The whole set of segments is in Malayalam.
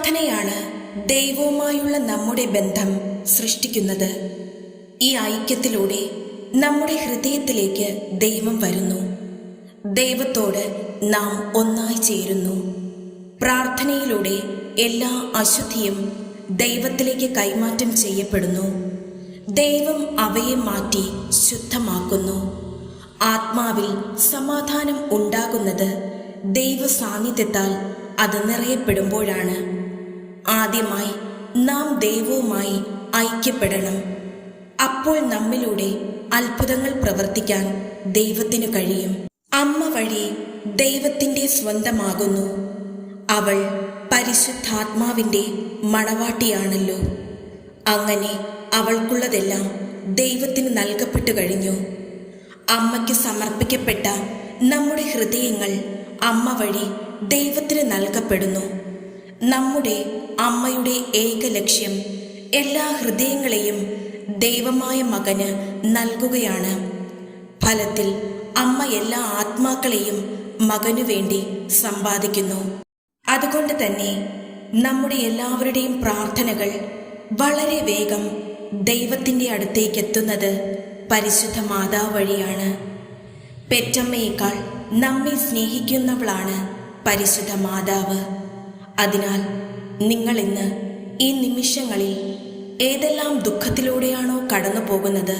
പ്രാർത്ഥനയാണ് ദൈവവുമായുള്ള നമ്മുടെ ബന്ധം സൃഷ്ടിക്കുന്നത്. ഈ ഐക്യത്തിലൂടെ നമ്മുടെ ഹൃദയത്തിലേക്ക് ദൈവം വരുന്നു. ദൈവത്തോട് നാം ഒന്നായി ചേരുന്നു. പ്രാർത്ഥനയിലൂടെ എല്ലാ അശുദ്ധിയും ദൈവത്തിലേക്ക് കൈമാറ്റം ചെയ്യപ്പെടുന്നു. ദൈവം അവയെ മാറ്റി ശുദ്ധമാക്കുന്നു. ആത്മാവിൽ സമാധാനം ഉണ്ടാകുന്നത് ദൈവ സാന്നിധ്യത്താൽ അത് നിറയപ്പെടുമ്പോഴാണ്. ആദ്യമായി നാം ദൈവവുമായി ഐക്യപ്പെടണം. അപ്പോൾ നമ്മിലൂടെ അത്ഭുതങ്ങൾ പ്രവർത്തിക്കാൻ ദൈവത്തിന് കഴിയും. അമ്മ വഴി ദൈവത്തിന്റെ സ്വന്തമാകുന്നു. അവൾ പരിശുദ്ധാത്മാവിന്റെ മണവാട്ടിയാണല്ലോ. അങ്ങനെ അവൾക്കുള്ളതെല്ലാം ദൈവത്തിന് നൽകപ്പെട്ടു കഴിഞ്ഞു. അമ്മയ്ക്ക് സമർപ്പിക്കപ്പെട്ട നമ്മുടെ ഹൃദയങ്ങൾ അമ്മ വഴി ദൈവത്തിന് നൽകപ്പെടുന്നു. നമ്മുടെ അമ്മയുടെ ഏക ലക്ഷ്യം എല്ലാ ഹൃദയങ്ങളെയും ദൈവമായ മകന് നൽകുകയാണ്. ഫലത്തിൽ അമ്മ എല്ലാ ആത്മാക്കളെയും മകനു വേണ്ടി സമ്പാദിക്കുന്നു. അതുകൊണ്ട് തന്നെ നമ്മുടെ എല്ലാവരുടെയും പ്രാർത്ഥനകൾ വളരെ വേഗം ദൈവത്തിന്റെ അടുത്തേക്ക് എത്തുന്നത് പരിശുദ്ധ മാതാവ് വഴിയാണ്. പെറ്റമ്മയേക്കാൾ നമ്മെ സ്നേഹിക്കുന്നവളാണ് പരിശുദ്ധ മാതാവ്. അതിനാൽ നിങ്ങൾ ഇന്ന് ഈ നിമിഷങ്ങളിൽ ഏതെല്ലാം ദുഃഖത്തിലൂടെയാണോ കടന്നു പോകുന്നത്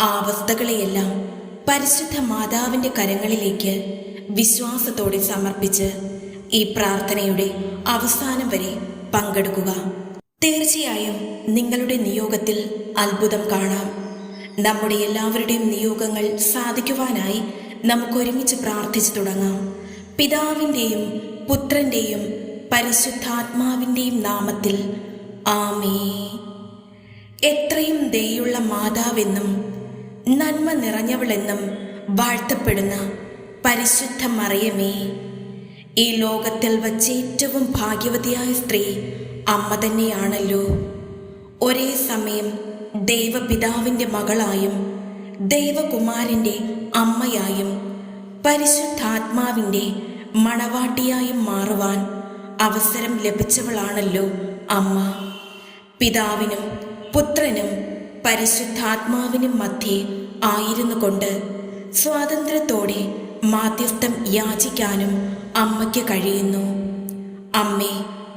ആ അവസ്ഥകളെയെല്ലാം പരിശുദ്ധ മാതാവിന്റെ കരങ്ങളിലേക്ക് വിശ്വാസത്തോടെ സമർപ്പിച്ച് ഈ പ്രാർത്ഥനയുടെ അവസാനം വരെ പങ്കെടുക്കുക. തീർച്ചയായും നിങ്ങളുടെ നിയോഗത്തിൽ അത്ഭുതം കാണാം. നമ്മുടെ എല്ലാവരുടെയും നിയോഗങ്ങൾ സാധിക്കുവാനായി നമുക്ക് ഒരുമിച്ച് പ്രാർത്ഥിച്ചു തുടങ്ങാം. പിതാവിന്റെയും പുത്രന്റെയും പരിശുദ്ധാത്മാവിന്റെയും നാമത്തിൽ. ആമേ എത്രയും ദയുള്ള മാതാവെന്നും നന്മ നിറഞ്ഞവളെന്നും വാഴ്ത്തപ്പെടുന്ന പരിശുദ്ധ മറിയമേ ഈ ലോകത്തിൽ വച്ച് ഏറ്റവും ഭാഗ്യവതിയായ സ്ത്രീ അമ്മ തന്നെയാണല്ലോ. ഒരേ സമയം ദൈവപിതാവിന്റെ മകളായും ദൈവകുമാരന്റെ അമ്മയായും പരിശുദ്ധാത്മാവിന്റെ മണവാട്ടിയായും മാറുവാൻ അവസരം ലഭിച്ചവളാണല്ലോ അമ്മ. പിതാവിനും പുത്രനും പരിശുദ്ധാത്മാവിനും മധ്യേ ആയിരുന്നു കൊണ്ട് സ്വാതന്ത്ര്യത്തോടെ മാധ്യസ്ഥം യാചിക്കാനും അമ്മയ്ക്ക് കഴിയുന്നു. അമ്മേ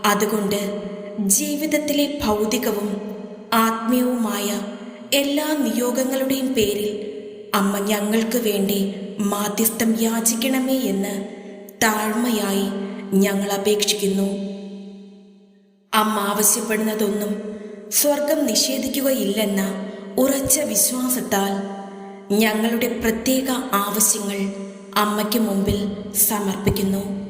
അതുകൊണ്ട് ജീവിതത്തിലെ ഭൗതികവും ആത്മീയവുമായ എല്ലാ നിയോഗങ്ങളുടെയും പേരിൽ അമ്മ ഞങ്ങൾക്ക് വേണ്ടി മാധ്യസ്ഥം യാചിക്കണമേ എന്ന് താഴ്മയായി ഞങ്ങൾ അപേക്ഷിക്കുന്നു. അമ്മ ആവശ്യപ്പെടുന്നതൊന്നും സ്വർഗം നിഷേധിക്കുകയില്ലെന്ന ഉറച്ച വിശ്വാസത്താൽ ഞങ്ങളുടെ പ്രത്യേക ആവശ്യങ്ങൾ അമ്മയ്ക്ക് മുമ്പിൽ സമർപ്പിക്കുന്നു.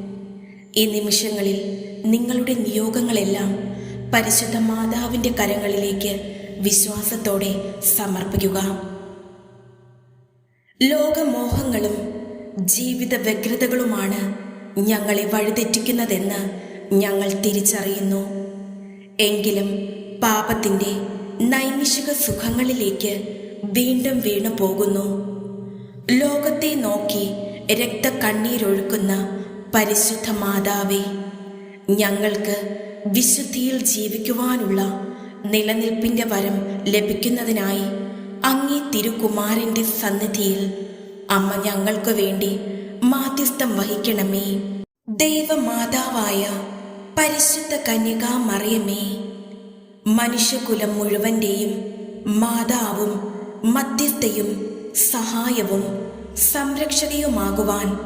ഈ നിമിഷങ്ങളിൽ നിങ്ങളുടെ നിയോഗങ്ങളെല്ലാം പരിശുദ്ധ മാതാവിന്റെ കരങ്ങളിലേക്ക് വിശ്വാസത്തോടെ സമർപ്പിക്കുക. ലോകമോഹങ്ങളും ജീവിത വ്യഗ്രതകളുമാണ് ഞങ്ങളെ വഴിതെറ്റിക്കുന്നതെന്ന് ഞങ്ങൾ തിരിച്ചറിയുന്നു. എങ്കിലും പാപത്തിന്റെ നൈമിഷിക സുഖങ്ങളിലേക്ക് വീണ്ടും വീണു പോകുന്നു. ലോകത്തെ നോക്കി രക്തക്കണ്ണീരൊഴുക്കുന്ന പരിശുദ്ധ മാതാവേ ഞങ്ങൾക്ക് വിശുദ്ധിയിൽ ജീവിക്കുവാനുള്ള നിലനിൽപ്പിന്റെ വരം ലഭിക്കുന്നതിനായി അങ്ങേ തിരുകുമാരന്റെ സന്നിധിയിൽ അമ്മ ഞങ്ങൾക്ക് വേണ്ടി മാധ്യസ്ഥം വഹിക്കണമേ. ദൈവമാതാവായ പരിശുദ്ധ കന്യകാ മറിയമേ. മനുഷ്യകുലം മുഴുവന്റെയും മാതാവും മധ്യസ്ഥയും സഹായവും സംരക്ഷകയുമാകുവാൻ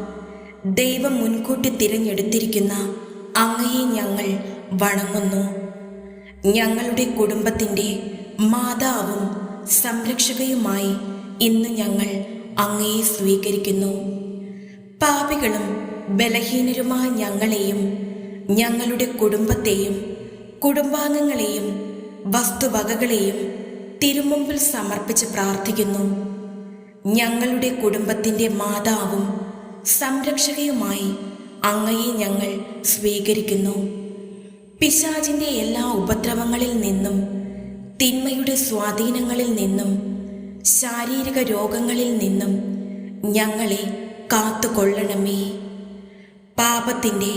ദൈവം മുൻകൂട്ടി തിരഞ്ഞെടുത്തിരിക്കുന്ന അങ്ങയെ ഞങ്ങൾ വണങ്ങുന്നു. ഞങ്ങളുടെ കുടുംബത്തിന്റെ മാതാവും സംരക്ഷകയുമായി ഇന്ന് ഞങ്ങൾ അങ്ങയെ സ്വീകരിക്കുന്നു. പാപികളും ബലഹീനരുമായ ഞങ്ങളെയും ഞങ്ങളുടെ കുടുംബത്തെയും കുടുംബാംഗങ്ങളെയും വസ്തുവകകളെയും തിരുമുമ്പിൽ സമർപ്പിച്ച് പ്രാർത്ഥിക്കുന്നു. ഞങ്ങളുടെ കുടുംബത്തിന്റെ മാതാവും സംരക്ഷകയുമായി അങ്ങയെ ഞങ്ങൾ സ്വീകരിക്കുന്നു. പിശാചിന്റെ എല്ലാ ഉപദ്രവങ്ങളിൽ നിന്നും തിന്മയുടെ സ്വാധീനങ്ങളിൽ നിന്നും ശാരീരിക രോഗങ്ങളിൽ നിന്നും ഞങ്ങളെ കാത്തുകൊള്ളണമേ. പാപത്തിന്റെ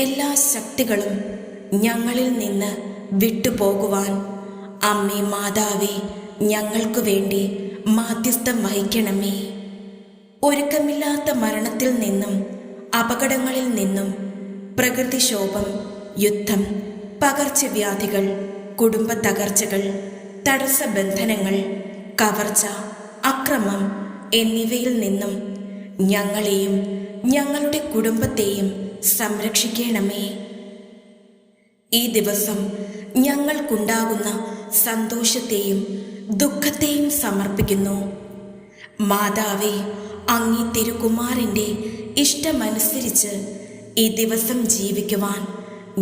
എല്ലാ ശക്തികളും ഞങ്ങളിൽ നിന്ന് വിട്ടുപോകുവാൻ അമ്മേ മാതാവേ ഞങ്ങൾക്കു വേണ്ടി മാധ്യസ്ഥം വഹിക്കണമേ. ഒരുക്കമില്ലാത്ത മരണത്തിൽ നിന്നും അപകടങ്ങളിൽ നിന്നും പ്രകൃതിക്ഷോഭം യുദ്ധം പകർച്ചവ്യാധികൾ കുടുംബ തകർച്ചകൾ തടസ്സബന്ധനങ്ങൾ കവർച്ച അക്രമം എന്നിവയിൽ നിന്നും ഞങ്ങളെയും ഞങ്ങളുടെ കുടുംബത്തെയും സംരക്ഷിക്കണമേ. ഈ ദിവസം ഞങ്ങൾക്കുണ്ടാകുന്ന സന്തോഷത്തെയും ദുഃഖത്തെയും സമർപ്പിക്കുന്നു. മാതാവേ അങ്ങി തിരുകുമാറിന്റെ ഇഷ്ടമനുസരിച്ച് ഈ ദിവസം ജീവിക്കുവാൻ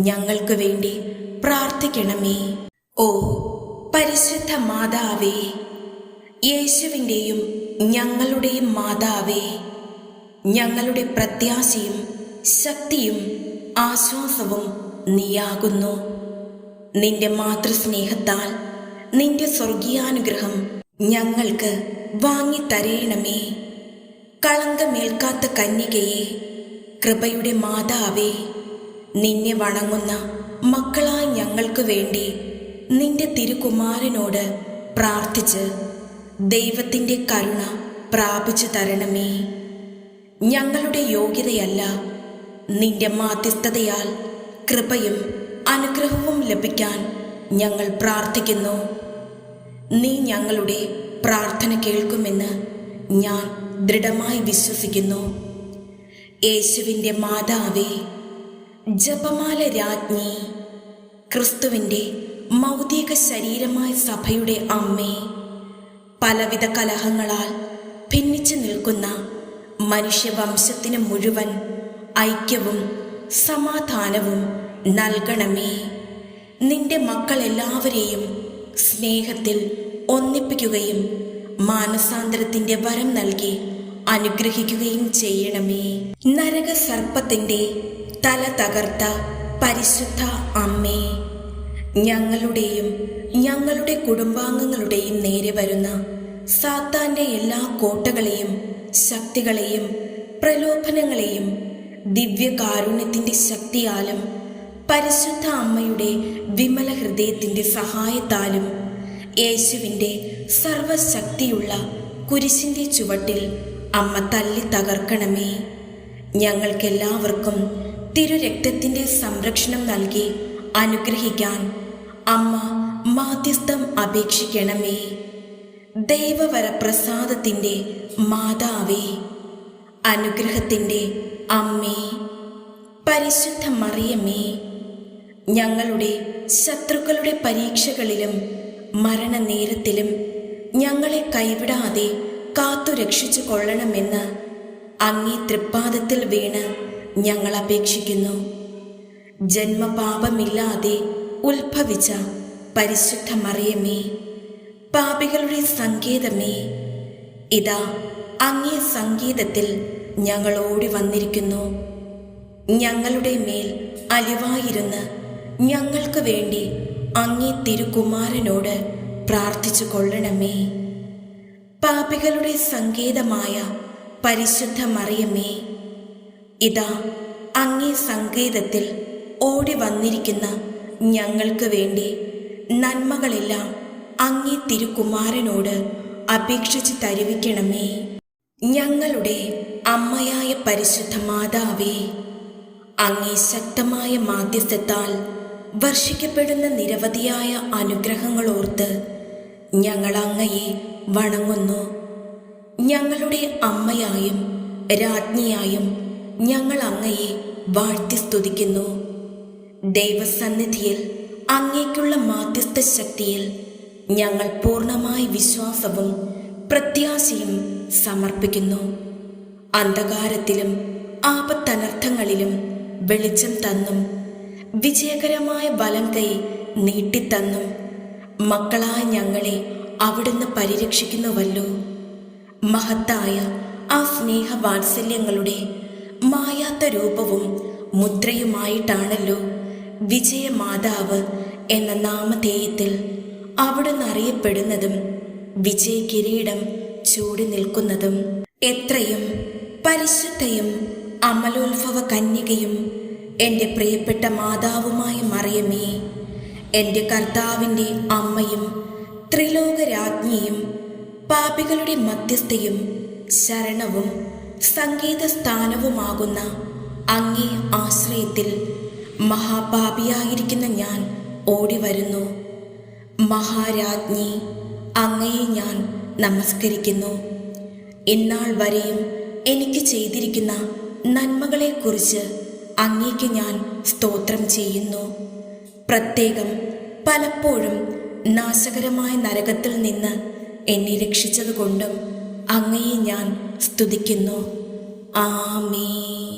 ഞങ്ങൾക്ക് വേണ്ടി പ്രാർത്ഥിക്കണമേ. ഓ പരിശുദ്ധ മാതാവേ യേശുവിന്റെയും ഞങ്ങളുടെയും മാതാവേ ഞങ്ങളുടെ പ്രത്യാശയും ശക്തിയും ആശ്വാസവും നീയാകുന്നു. നിന്റെ മാതൃസ്നേഹത്താൽ നിന്റെ സ്വർഗീയാനുഗ്രഹം ഞങ്ങൾക്ക് വാങ്ങിത്തരയണമേ കളങ്കമേൽക്കാത്ത കന്യകയെ കൃപയുടെ മാതാവേ നിന്നെ വണങ്ങുന്ന മക്കളായി ഞങ്ങൾക്ക് വേണ്ടി നിന്റെ തിരുകുമാരനോട് പ്രാർത്ഥിച്ച് ദൈവത്തിന്റെ കരുണ പ്രാപിച്ചു തരണമേ ഞങ്ങളുടെ യോഗ്യതയല്ല. നിന്റെ മാധ്യസ്ഥതയാൽ കൃപയും അനുഗ്രഹവും ലഭിക്കാൻ ഞങ്ങൾ പ്രാർത്ഥിക്കുന്നു. നീ ഞങ്ങളുടെ പ്രാർത്ഥന കേൾക്കുമെന്ന് ഞാൻ ദൃഢമായി വിശ്വസിക്കുന്നു. യേശുവിന്റെ മാതാവേ ജപമാല രാജ്ഞി ക്രിസ്തുവിന്റെ മൗതിക ശരീരമായ സഭയുടെ അമ്മേ പലവിധ കലഹങ്ങളാൽ ഭിന്നിച്ചു നിൽക്കുന്ന മനുഷ്യവംശത്തിന് മുഴുവൻ ഐക്യവും സമാധാനവും നൽകണമേ. നിന്റെ മക്കളെല്ലാവരെയും സ്നേഹത്തിൽ ഒന്നിപ്പിക്കുകയും മാനസാന്തരത്തിന്റെ വരം നൽകി അനുഗ്രഹിക്കുകയും ചെയ്യണമേ. നരക സർപ്പത്തിന്റെ തല തകർത്ത പരിശുദ്ധ അമ്മേ ഞങ്ങളുടെയും ഞങ്ങളുടെ കുടുംബാംഗങ്ങളുടെയും നേരെ വരുന്ന സാത്താന്റെ എല്ലാ കോട്ടകളെയും ശക്തികളെയും പ്രലോഭനങ്ങളെയും ദിവ്യകാരുണ്യത്തിന്റെ ശക്തിയാലും പരിശുദ്ധ അമ്മയുടെ വിമല ഹൃദയത്തിന്റെ സഹായത്താലും യേശുവിന്റെ സർവശക്തിയുള്ള കുരിശിന്റെ ചുവട്ടിൽ അമ്മ തല്ലി തകർക്കണമേ. ഞങ്ങൾക്കെല്ലാവർക്കും തിരുരക്തത്തിന്റെ സംരക്ഷണം നൽകി അനുഗ്രഹിക്കാൻ അമ്മ മാധ്യസ്ഥം അപേക്ഷിക്കണമേ. ദൈവവരപ്രസാദത്തിന്റെ മാതാവേ അനുഗ്രഹത്തിന്റെ അമ്മേ പരിശുദ്ധ മറിയമ്മേ ഞങ്ങളുടെ ശത്രുക്കളുടെ പരീക്ഷകളിലും മരണനേരത്തിലും ഞങ്ങളെ കൈവിടാതെ കാത്തു രക്ഷിച്ചു കൊള്ളണമെന്ന് അങ്ങേ തൃപ്പാദത്തിൽ വീണ് ഞങ്ങൾ അപേക്ഷിക്കുന്നു. ജന്മപാപമില്ലാതെ ഉത്ഭവിച്ച പരിശുദ്ധ മറിയമേ പാപികളുടെ സങ്കേതമേ ഇതാ അങ്ങേ സംഗീതത്തിൽ ഞങ്ങൾ ഓടി വന്നിരിക്കുന്നു. ഞങ്ങളുടെ മേൽ അലിവായിരുന്ന് ഞങ്ങൾക്ക് വേണ്ടി അങ്ങേ തിരുകുമാരനോട് പ്രാർത്ഥിച്ചു കൊള്ളണമേ. പാപികളുടെ സംഗീതമായ പരിശുദ്ധ മറിയമേ ഇതാ അങ്ങേ സംഗീതത്തിൽ ഓടി വന്നിരിക്കുന്ന ഞങ്ങൾക്ക് വേണ്ടി നന്മകളെല്ലാം അങ്ങേ തിരുകുമാരനോട് അപേക്ഷിച്ച് തരുവിക്കണമേ. ഞങ്ങളുടെ അമ്മയായ പരിശുദ്ധ മാതാവേ അങ്ങേ ശക്തമായ മാധ്യസ്ഥത്താൽ വർഷിക്കപ്പെടുന്ന നിരവധിയായ അനുഗ്രഹങ്ങളോർത്ത് ഞങ്ങൾ അങ്ങയെ വണങ്ങുന്നു. ഞങ്ങളുടെ അമ്മയായും രാജ്ഞിയായും ഞങ്ങൾ അങ്ങയെ വാഴ്ത്തി സ്തുതിക്കുന്നു. ദൈവസന്നിധിയിൽ അങ്ങേക്കുള്ള മാധ്യസ്ഥ ശക്തിയിൽ ഞങ്ങൾ പൂർണമായി വിശ്വാസവും പ്രത്യാശയും സമർപ്പിക്കുന്നു. അന്ധകാരത്തിലും ആപത്തനർത്ഥങ്ങളിലും വെളിച്ചം തന്നും വിജയകരമായ ബലം കൈ നീട്ടിത്തന്നും മക്കളായ ഞങ്ങളെ അവിടുന്ന് പരിരക്ഷിക്കുന്നുവല്ലോ. മഹത്തായ ആ സ്നേഹ വാത്സല്യങ്ങളുടെ മായാത്ത രൂപവും മുദ്രയുമായിട്ടാണല്ലോ വിജയമാതാവ് എന്ന നാമധേയത്തിൽ അവിടുന്ന് അറിയപ്പെടുന്നതും വിജയ കിരീടം ചൂടി നിൽക്കുന്നതും എത്രയും പരിശുദ്ധയും അമലോത്ഭവ കന്യകയും എന്റെ പ്രിയപ്പെട്ട മാതാവുമായ മറിയമേ എന്റെ കർത്താവിന്റെ അമ്മയും ത്രിലോകരാജ്ഞിയും പാപികളുടെ മധ്യസ്ഥയും ശരണവും സംഗീത സ്ഥാനവുമാകുന്ന അങ്ങേ ആശ്രയത്തിൽ മഹാപാപിയായിരിക്കുന്ന ഞാൻ ഓടി വരുന്നു മഹാരാജ്ഞി അങ്ങയെ ഞാൻ നമസ്കരിക്കുന്നു. ഇന്നാൾ വരെയും എനിക്ക് ചെയ്തിരിക്കുന്ന നന്മകളെക്കുറിച്ച് അങ്ങേക്ക് ഞാൻ സ്തോത്രം ചെയ്യുന്നു. പ്രത്യേകം പലപ്പോഴും നാശകരമായ നരകത്തിൽ നിന്ന് എന്നെ രക്ഷിച്ചതുകൊണ്ടും അങ്ങയെ ഞാൻ സ്തുതിക്കുന്നു. ആമേ